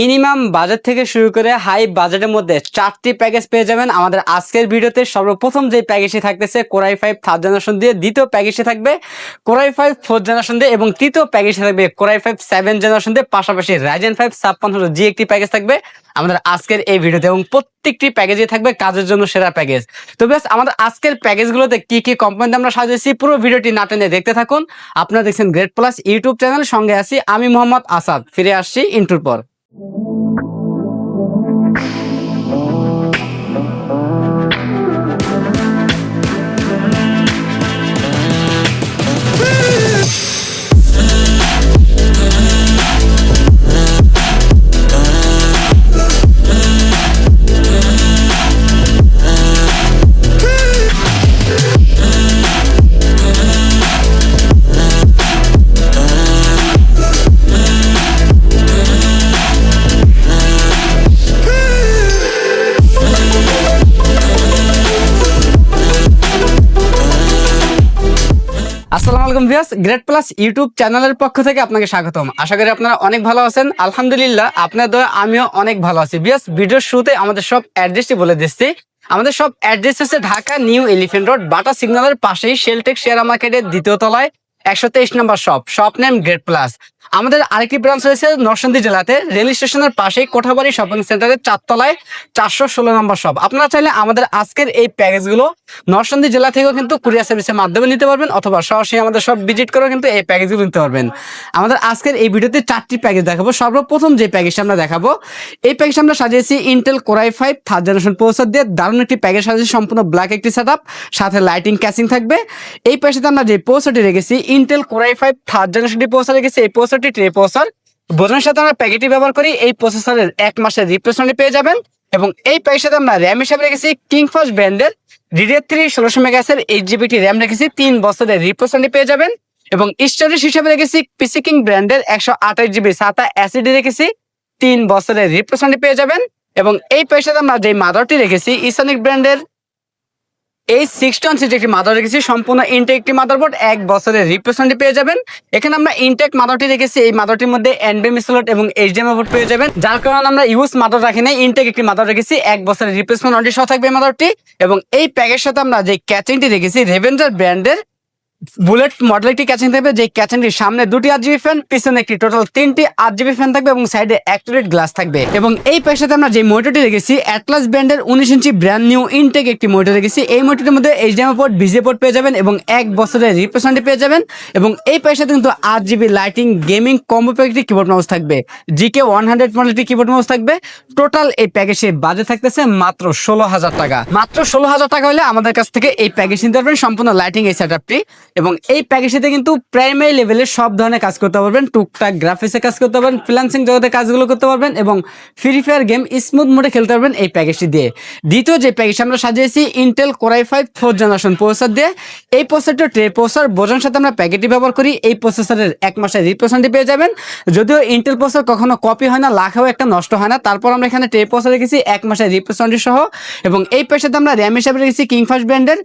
Minimum budget থেকে শুরু করে হাই বাজেটের মধ্যে চারটি প্যাকেজ পেয়ে যাবেন। আমাদের আজকের ভিডিওতে সর্বপ্রথম যে প্যাকেজটি থাকতেছে কোরাই ফাইভ থার্ড জেনারেশন দিয়ে দ্বিতীয় প্যাকেজটি থাকবে কোরাই ফাইভ ফোর্থ জেনারেশন দিয়ে এবং তৃতীয় প্যাকেজটি থাকবে কোরাই ফাইভ সেভেন জেনারেশন দিয়ে। পাশাপাশি রাইজেন ফাইভ ছাপ্পান্ন জি একটি প্যাকেজ থাকবে আমাদের আজকের এই ভিডিওতে এবং প্রত্যেকটি প্যাকেজে থাকবে কাজের জন্য সেরা প্যাকেজ। তো বেশ আমাদের আজকের প্যাকেজগুলোতে কি কি কোম্পানিতে আমরা সাজিয়েছি পুরো ভিডিওটি না টেনে দেখতে থাকুন। আপনারা দেখছেন গ্রেট প্লাস ইউটিউব চ্যানেল সঙ্গে আছি আমি মোহাম্মদ আসাদ। ফিরে আসছি ইন্টুর পর। Mm-hmm. আলাইকুম ভিউয়ার্স গ্রেট প্লাস ইউটিউব চ্যানেলের পক্ষ থেকে আপনাকে স্বাগতম। আশা করি আপনারা অনেক ভালো আছেন। আলহামদুলিল্লাহ আপনার দয়া, আমিও অনেক ভালো আছি। ভিউয়ার্স, ভিডিওর শুরুতে আমাদের সব অ্যাড্রেসটি বলে দিচ্ছি। আমাদের সব অ্যাড্রেস হচ্ছে Dhaka New Elephant Road, Bata সিগনালের পাশেই শেলটেক শেয়ার মার্কেটের দ্বিতীয় তলায়, একশো তেইশ number shop. Shop name Great Plus আমাদের আরেকটি ব্রাঞ্চ রয়েছে নরসিংদী জেলাতে। রেল স্টেশনের পাশেই কোঠাবাড়ি শপিং সেন্টারের চারতলায় চারশো ষোলো নম্বর শপ আপনারা চাইলে আমাদের আজকের এই প্যাকেজগুলো নরসিংদী জেলা থেকেও কিন্তু কুরিয়ার সার্ভিসের মাধ্যমে নিতে পারবেন, অথবা সরাসরি আমাদের সব ভিজিট করেও কিন্তু এই প্যাকেজগুলো নিতে পারবেন। আমাদের আজকের এই ভিডিওতে চারটি প্যাকেজ দেখাবো। সর্বপ্রথম যে প্যাকেজটা আমরা দেখাবো, এই প্যাকেজটা আমরা সাজিয়েছি Intel Core i five third generation processor দিয়ে। দারুণ একটি প্যাকেজ সাজিয়েছি, সম্পূর্ণ ব্ল্যাক একটি সেট সাথে লাইটিং ক্যাচিং থাকবে। এই প্যাকেজে আমরা যে প্রসেসরটি রেখেছি Intel Core i five third জেনারেশনটি processor রেখেছি। এই প্রসেসরটি ট্রে প্রসেসর বোঝানোর সাথে আমরা প্যাকেটটি ব্যবহার করি। এই প্রসেসরের এক মাসের রিপ্লেসমেন্ট পেয়ে যাবেন এবং এই প্যাকের সাথে আমরা র্যাম হিসাবে রেখেছি কিং কিংফাস্ট ব্র্যান্ডের ডিডিআর থ্রি ষোলোশো মেগাসের এইট জিবিটি র্যাম রেখেছি। তিন বছরের রিপ্লেসমেন্ট পেয়ে যাবেন এবং স্টোরেজ হিসাবে রেখেছি পিসি কিং ব্র্যান্ডের একশো আঠাশ জিবি সাতা অ্যাসিডি রেখেছি। তিন বছরের রিপ্লেসমেন্ট পেয়ে যাবেন এবং এই প্যাকের সাথে আমরা যে মাদারটি রেখেছি ইসনিক ব্র্যান্ডের এই সিক্স সিক্সটন সিটি একটি মাদার রেখেছি, সম্পূর্ণ ইনটেক একটি মাদারবোর্ড এক বছরের রিপ্রেশনটি পেয়ে যাবেন। এখানে আমরা ইনটেক মাদারটি রেখেছি, এই মাদারটির মধ্যে এনবিএম স্লট এবং এইচডিএমআই বোর্ড পেয়ে যাবেন। যার কারণে আমরা ইউজ মাদার রাখি নাই ইনটেক একটি মাদার রেখেছি, এক বছরের রিপ্লেসমেন্ট অলরেডি সহ থাকবে মাদারটি এবং এই প্যাকের সাথে আমরা যে ক্যাচিংটি রেখেছি রেভেঞ্জার ব্র্যান্ডের বুলেট মডেল একটি ক্যাচিং থাকবে যে ক্যাচিংটির সামনে দুটি আট জিবি ফ্যান পিছনে একটি টোটাল তিনটি আট জিবি ফ্যান থাকবে এবং সাইডে অ্যাক্টিভেট গ্লাস থাকবে। এবং এই প্যাকের আমরা যে মোটরটি রেখেছি অ্যাটলাস ব্র্যান্ডের উনিশ ইঞ্চি ব্র্যান্ড নিউ ইনটেক একটি মোটর রেখেছি এই মোটরটির মধ্যে এইচডিএমআই পোর্ট বিজে পোর্ট পেয়ে যাবেন এবং এক বছরের রিপ্রেসেন্টে পেয়ে যাবেন। এবং এই সাথে কিন্তু আট জিবি লাইটিং গেমিং কম্বো প্যাকেটটি কিবোর্ড মাউস থাকবে। জিকে ওয়ান হান্ড্রেড মডেলটি কিবোর্ড মাউস থাকবে। টোটাল এই প্যাকেজের বাজে থাকতেছে মাত্র ষোলো হাজার টাকা। মাত্র ষোলো হাজার টাকা হলে আমাদের কাছ থেকে এই প্যাকেজ নিতে পারবেন সম্পূর্ণ লাইটিং এই সেটআপটি এবং এই প্যাকেজটিতে কিন্তু প্রাইমারি লেভেলের সব ধরনের কাজ করতে পারবেন। টুকটাক গ্রাফিক্সে কাজ করতে পারবেন ফ্রিল্যান্সিং জগতে কাজগুলো করতে পারবেন এবং ফ্রি ফায়ার গেম স্মুথ মোডে খেলতে পারবেন এই প্যাকেজটি দিয়ে। দ্বিতীয় যে প্যাকেজ আমরা সাজিয়েছি Intel Core i five four generation processor দিয়ে। এই প্রসেসরটা ট্রে প্রসেসর বোঝানোর সাথে আমরা প্যাকেটটি ব্যবহার করি। এই প্রসেসরের এক মাসের রিপ্রেসেন্টটি পেয়ে যাবেন। যদিও ইন্টেল প্রসেসর কখনো কপি হয় না লাখেও একটা নষ্ট হয় না। তারপর আমরা এখানে ট্রে প্রসেসর রেখেছি এক মাসের রিপ্রেসেন্টটি সহ। এবং এই পেশাতে আমরা র্যাম হিসাবে রেখেছি কিংফাস্ট ব্র্যান্ডের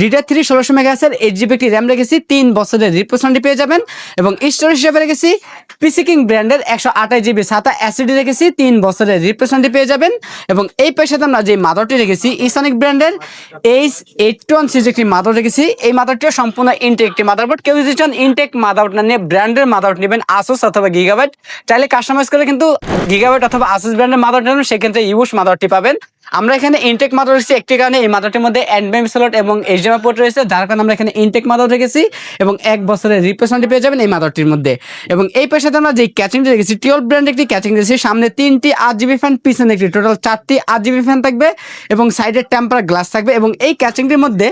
ডিডার থ্রি ষোলোশো মেগাসের এইট জিবি একটি র্যাম রেখেছি। তিন বছরের রিপ্রেসেন্টটি পেয়ে যাবেন এবং স্টোরেজ হিসাবে রেখেছি পিসি কিং ব্র্যান্ডের একশো আঠাশ জিবি সাতা অ্যাসিডি রেখেছি, তিন বছরের রিপ্রেসেন্টটি পেয়ে যাবেন এবং এই পেশাতে আমরা যে মাদারটি রেখেছি ইসানিক ব্র্যান্ডের এইচ এইট ওয়ান সিজ একটি মাদার রেখেছি। এই মাদারটিও সম্পূর্ণ ইনটেক একটি মাদারবোর্ড কেউ যদি চান ইনটেক মাদারবোর্ড না নিয়ে ব্র্যান্ডের মাদারবোর্ড নেবেন আসুস অথবা গিগাবাইট চাইলে কাস্টমাইজ করে কিন্তু গিগাবাইট অথবা আসুস ব্র্যান্ডের মাদার নেবেন, সেক্ষেত্রে ইউস মাদারটি পাবেন। আমরা এখানে ইনটেক মাদার রয়েছে একটি কারণে এই মাদারটির মধ্যে এনবিএম স্লট এবং এইচডিএমআই পোর্ট রয়েছে, যার কারণে আমরা এখানে ইনটেক মাদার রেখেছি এবং এক বছরের রিপ্লেসমেন্ট পেয়ে যাবেন এই মাদারটির মধ্যে। এবং এই পেশাতে আমরা যে ক্যাচিংটি রেখেছি টিওল ব্র্যান্ড একটি ক্যাচিং রেখেছি সামনে তিনটি আট জিবি ফ্যান পিছনে একটি টোটাল চারটি আট জিবি ফ্যান থাকবে এবং সাইডের টেম্পার গ্লাস থাকবে এবং এই ক্যাচিংটির মধ্যে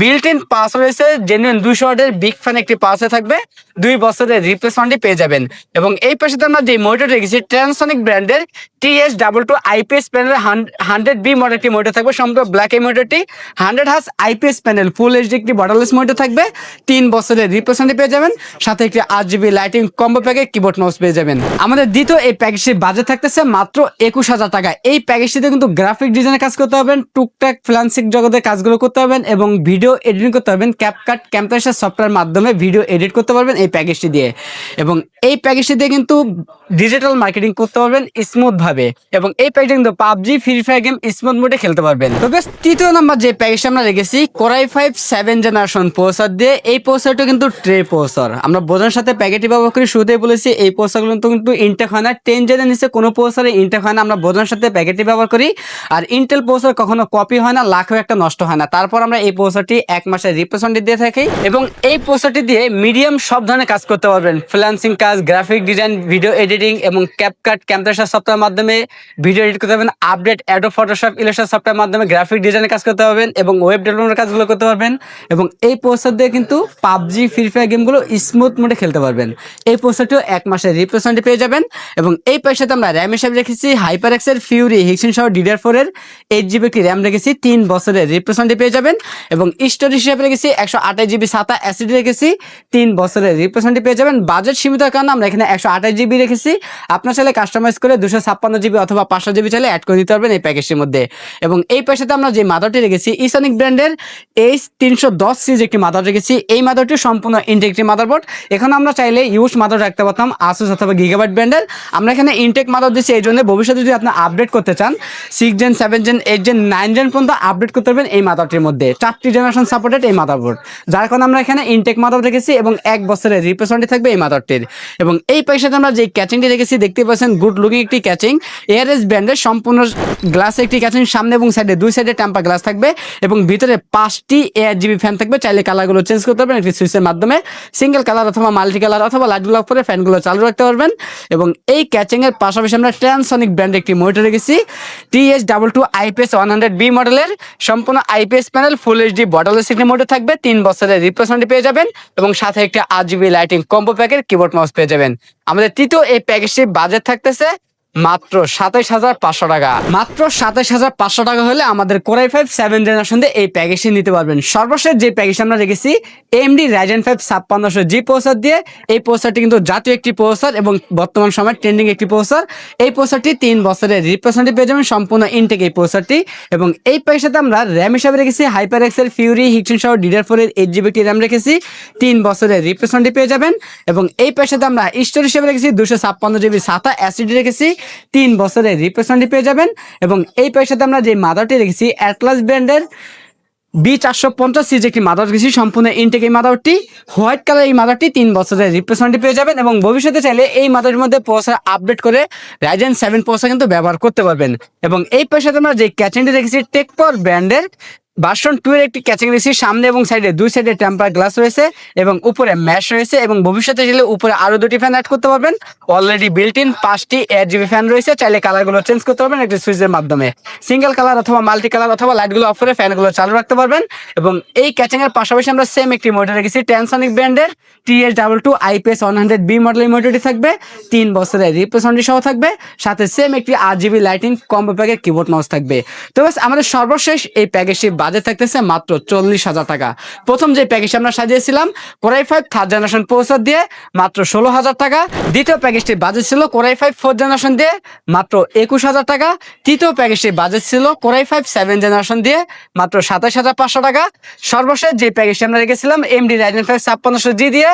বিল্ট ইন পাস রয়েছে জেনুইন দুইশো ওয়াটের বিগ ফ্যান একটি পাসে থাকবে। দুই বছরের রিপ্লেসমেন্টই পেয়ে যাবেন। এবং এই পেশাতে আমরা যে মোটর রেখেছি ট্রান্সনিক ব্র্যান্ডের TS double two IPS panel hundred B মডেলটি মোটর থাকবে। সম্পূর্ণ ব্ল্যাক এই মোটরটি হান্ড্রেড হাস আইপিএস প্যানেল ফুল এইচডি একটি বর্ডারলেস মোটর থাকবে। তিন বছরের রিপ্রেজেন্টেটিভ পেয়ে যাবেন, সাথে একটি আট জিবি লাইটিং কম্বো প্যাকে কিবোর্ড মাউস পেয়ে যাবেন। আমাদের দ্বিতীয় এই প্যাকেজটির বাজেট থাকতেছে মাত্র একুশ হাজার টাকা। এই প্যাকেজটিতে কিন্তু গ্রাফিক ডিজাইনের কাজ করতে পারবেন, টুকটাক ফ্লান্সিক জগতের কাজগুলো করতে পারবেন এবং ভিডিও এডিটিং করতে পারবেন ক্যাপকাট ক্যাম্পাসের সফটওয়্যার মাধ্যমে ভিডিও এডিট করতে পারবেন এই প্যাকেজটি দিয়ে। এবং এই প্যাকেজটি দিয়ে কিন্তু ডিজিটাল মার্কেটিং করতে পারবেন স্মুথভাবে এবং এই প্যাকেজটি কিন্তু PUBG Free Fire game smooth মোডে খেলতে পারবেন। তো বেশ, তৃতীয় নাম্বার যে প্যাকেজটা আমরা রেখেছি কোরাই ফাইভ সেভেন জেনারেশন প্রসার দিয়ে এই পোস্টারটা কিন্তু ট্রে পোস্টার। আমরা বোঝার সাথে প্যাকেটই ব্যবহার করি শুরুতেই বলেছি, এই প্রসারগুলো তো কিন্তু ইনটেক হয় না। টেন জেনের নিচে কোনো প্রসারে ইনটেক হয় না। আমরা বোঝার সাথে প্যাকেটই ব্যবহার করি। আর ইন্টেল পোস্টার কখনো কপি হয় না, লাখও একটা নষ্ট হয় না। তারপর আমরা এই পোস্টারটি এক মাসের রিপ্রেজেন্টেটিভ দিয়ে থাকি এবং এই প্রসারটি দিয়ে মিডিয়াম সব ধরনের কাজ করতে পারবেন। ফ্রিল্যান্সিং কাজ গ্রাফিক ডিজাইন ভিডিও এডিটিং এবং ক্যাপকাট ক্যাম্পাসার সফটওয়্যার মাধ্যমে ভিডিও এডিট করতে পারবেন। আপডেট অ্যাডো ফটোশপ ইলেকশন সফটওয়্যার মাধ্যমে গ্রাফিক ডিজাইনের কাজ করতে পারবেন এবং ওয়েব ডেভেলপমেন্টের কাজগুলো করতে পারবেন। এবং এই পোস্টার দিয়ে কিন্তু পাবজি ফ্রি ফায়ার গেমগুলো স্মুথ মোডে খেলতে পারবেন। এই প্রসারটিও এক মাসের রিপ্রেজেন্টেটিভ পেয়ে যাবেন এবং এই পয়সাতে আমরা র্যাম হিসাবে রেখেছি হাইপার এক্সের ফিউরি হিক্সিন সহ ডিডিআর ফোরের এইট জিবি একটি র্যাম রেখেছি, তিন বছরের রিপ্রেজেন্টেটিভ পেয়ে যাবেন এবং স্টোরেজ হিসাবে রেখেছি একশো আঠাশ জিবি সাতা অ্যাসিড রেখেছি, তিন বছরের রিপ্রেজেন্টেটিভ পেয়ে যাবেন। বাজেট সীমিত কারণে আমরা এখানে একশো আঠাশ জিবি রেখেছি। আপনার চাইলে কাস্টমাইজ করে দুশো ছাপ্পান্ন জিবি অথবা পাঁচশো জিবি চাইলে অ্যাড করে দিতে পারবেন এই প্যাকেজটির মধ্যে। এবং এই পয়সাতে আমরা যে মাদারটি রেখেছি ইসনিক ব্র্যান্ডের এইচ তিনশো দশ সিজ একটি মাদার রেখেছি এই মাদারটি সম্পূর্ণ ইনটেকটি মাদারবোর্ড এখানে আমরা চাইলে ইউজ মাদার রাখতে পারতাম আসুস অথবা গিগাবাইট ব্র্যান্ডের আমরা এখানে ইনটেক মাদার দিচ্ছি এই জন্য ভবিষ্যতে যদি আপনি আপডেট করতে চান six gen seven gen eight gen nine gen পর্যন্ত আপডেট করতে পারবেন এই মাদারটির মধ্যে। চারটি জেনারেশন সাপোর্টেড এই মাদারবোর্ড যার কারণে আমরা এখানে ইনটেক মাদার রেখেছি এবং এক বছরের রিপ্রেজেন্টেটিভ থাকবে এই মাদারটির এবং এই পয়সাতে আমরা যে ক্যাচিংটি রেখেছি, দেখতে পাচ্ছেন গুড লুকিং একটি ক্যাচিং এআরএস ব্র্যান্ডের সম্পূর্ণ গ্লাস একটি ক্যাচিং সামনে এবং সাইডে দুই সাইডে টেম্পার গ্লাস থাকবে এবং ভিতরে পাঁচটি এয়ার জিবি ফ্যান থাকবে। চাইলে কালারগুলো চেঞ্জ করতে পারবেন একটি সুইচের মাধ্যমে সিঙ্গেল কালার অথবা মাল্টি কালার অথবা লাইটগুলো অফ করে ফ্যানগুলো চালু রাখতে পারবেন এবং এই ক্যাচিং এর পাশাপাশি আমরা ট্রান্সনিক ব্র্যান্ড একটি মনিটর রেখেছি TS double two IPS one hundred B মডেলের সম্পূর্ণ আইপিএস প্যানেল ফুল এইচডি বটলের সিটি মোটর থাকবে, তিন বছরের রিপ্রেজেন্টেটিভ পেয়ে যাবেন এবং সাথে একটা আট জিবি লাইটিং কম্বো প্যাকের কিবোর্ড মাউস পেয়ে যাবেন। আমাদের তৃতীয় এই প্যাকেজটির বাজেট থাকতেছে মাত্র সাতাইশ হাজার পাঁচশো টাকা। মাত্র সাতাইশ হাজার পাঁচশো টাকা হলে আমাদের কোরাই ফাইভ সেভেন জেনারেশন দিয়ে এই প্যাকেজটি নিতে পারবেন। সর্বশেষ যে প্যাকেজ আমরা রেখেছি এমডি রাইজেন ফাইভ ছাপ্পান্নশো জি প্রসার দিয়ে, এই প্রসারটি কিন্তু জাতীয় একটি প্রসার এবং বর্তমান সময় ট্রেন্ডিং একটি প্রসার এই প্রসারটি তিন বছরের রিপ্রেজেন্টেটিভ পেয়ে যাবেন সম্পূর্ণ ইনটেক এই প্রসারটি এবং এই পয়সাতে আমরা র্যাম হিসাবে রেখেছি হাইপার এক্সের ফিউরি হিক্সিন সহ ডিডার ফোরের এইট জিবি একটি র্যাম রেখেছি। তিন বছরের রিপ্রেজেন্টেটিভ পেয়ে যাবেন। এবং এই পয়সাতে আমরা স্টোর হিসাবে রেখেছি, দুশো ছাপ্পান্ন জিবি সাতা অ্যাসিডি রেখেছি। তিন বছরের রিপ্রেজেন্টেটিভ পেয়ে যাবেন এবং এই পয়সাতে আমরা যে মাদারটি রেখেছি অ্যাটলাস ব্র্যান্ডের বি চারশো পঞ্চাশ সিজ একটি মাদার রেখেছি, সম্পূর্ণ ইনটেক এই মাদারটি হোয়াইট কালার এই মাদারটি তিন বছরের রিপ্রেজেন্টেটিভ পেয়ে যাবেন এবং ভবিষ্যতে চাইলে এই মাদারের মধ্যে প্রসার আপডেট করে রাইজেন সেভেন প্রসার কিন্তু ব্যবহার করতে পারবেন। এবং এই পয়সাতে আমরা যে ক্যাচেনটি রেখেছি টেকপর ব্র্যান্ডের ভার্সন টু এর একটি ক্যাচিং রয়েছে সামনে এবং সাইডে দুই সাইডে টেম্পার গ্লাস রয়েছে এবং উপরে ম্যাশ রয়েছে এবং ভবিষ্যতে চাইলে উপরে আরও দুটি ফ্যান অ্যাড করতে পারবেন। অলরেডি বিল্ট ইন পাঁচটি এয়ার জিবি ফ্যান রয়েছে, চাইলে কালারগুলো চেঞ্জ করতে পারবেন একটি সুইচের মাধ্যমে। সিঙ্গেল কালার অথবা মাল্টি কালার অথবা লাইটগুলো অফ করে ফ্যানগুলো চালু রাখতে পারবেন এবং এই ক্যাচিং এর পাশাপাশি আমরা সেম একটি মোটর রেখেছি ট্যানসনিক ব্র্যান্ডের TS double two IPS one hundred B মডেলের মোটরটি থাকবে, তিন বছরের রিপ্রেজেন্টেটিভ সহ থাকবে, সাথে সেম একটি আট জিবি লাইটিং কম্বো প্যাকের কিবোর্ড মাউস থাকবে। তো আমাদের সর্বশেষ এই প্যাকেজটি বাজেট থাকতেছে মাত্র চল্লিশ হাজার টাকা। প্রথম যে প্যাকেজ আমরা সাজিয়েছিলাম core i five third generation processor দিয়ে মাত্র ষোলো হাজার টাকা। দ্বিতীয় প্যাকেজটির বাজেট ছিল core i five fourth generation দিয়ে মাত্র একুশ হাজার টাকা। তৃতীয় প্যাকেজটির বাজেট ছিল core i five seven generation দিয়ে মাত্র সাতাশ হাজার পাঁচশো টাকা। সর্বশেষ যে প্যাকেজটি আমরা রেখেছিলাম এমডি রাইজেন ফাইভ ছাপ্পান্নশো জি দিয়ে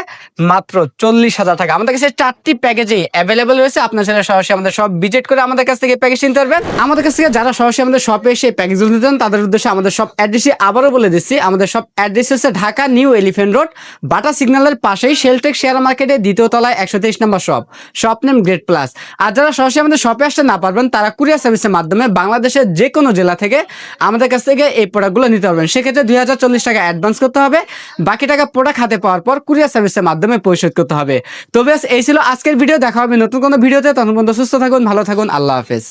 মাত্র চল্লিশ হাজার টাকা। আমাদের কাছে চারটি প্যাকেজেই অ্যাভেলেবল রয়েছে। আপনার ছেলে সরাসরি আমাদের সব ভিজিট করে আমাদের কাছ থেকে প্যাকেজ নিতে পারবেন। আমাদের কাছ থেকে যারা সরাসরি আমাদের শপে এসে প্যাকেজগুলো নিতে চান, তাদের উদ্দেশ্যে আমাদের সব অ্যাড্রেসই আবারও বলে দিচ্ছি, আমাদের সব অ্যাড্রেস হচ্ছে Dhaka new elephant road, Bata সিগন্যালের পাশেই শেলটেক শেয়ার মার্কেটে দ্বিতীয় তলায় একশো তেইশ number shop shop name great plus. আর যারা সরাসরি আমাদের শপে আসতে না পারবেন, তারা কুরিয়ার সার্ভিসের মাধ্যমে বাংলাদেশের যে কোনো জেলা থেকে আমাদের কাছ থেকে এই প্রোডাক্টগুলো নিতে পারবেন। সেক্ষেত্রে দুই হাজার চল্লিশ টাকা অ্যাডভান্স করতে হবে, বাকি টাকা প্রোডাক্ট হাতে পাওয়ার পর কুরিয়ার সার্ভিসের মাধ্যমে পরিশোধ করতে হবে। তো এই ছিল আজকের ভিডিও, দেখা হবে নতুন কোনো ভিডিওতে তখন পর্যন্ত সুস্থ থাকুন, ভালো থাকুন, আল্লাহ হাফেজ।